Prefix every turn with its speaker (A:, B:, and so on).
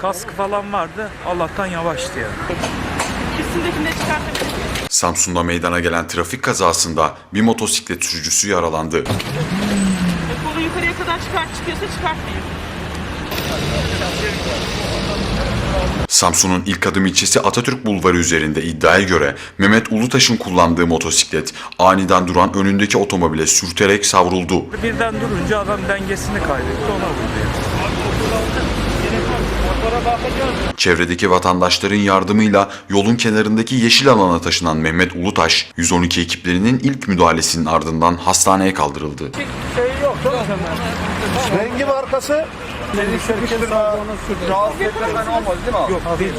A: Kaskı falan vardı. Allah'tan yavaştı yani.
B: Üstündekini de?
C: Samsun'da meydana gelen trafik kazasında bir motosiklet sürücüsü yaralandı.
B: E, Kolu yukarıya kadar çıkart çıkıyorsa çıkartmayayım.
C: Samsun'un ilk adım ilçesi Atatürk Bulvarı üzerinde iddiaya göre Mehmet Ulutaş'ın kullandığı motosiklet aniden duran önündeki otomobile sürterek savruldu.
A: Birden durunca adam dengesini kaybetti ona vurdu yani.
C: Çevredeki vatandaşların yardımıyla yolun kenarındaki yeşil alana taşınan Mehmet Ulutaş, 112 ekiplerinin ilk müdahalesinin ardından hastaneye kaldırıldı.
D: Rengi markası?
A: Yok, bir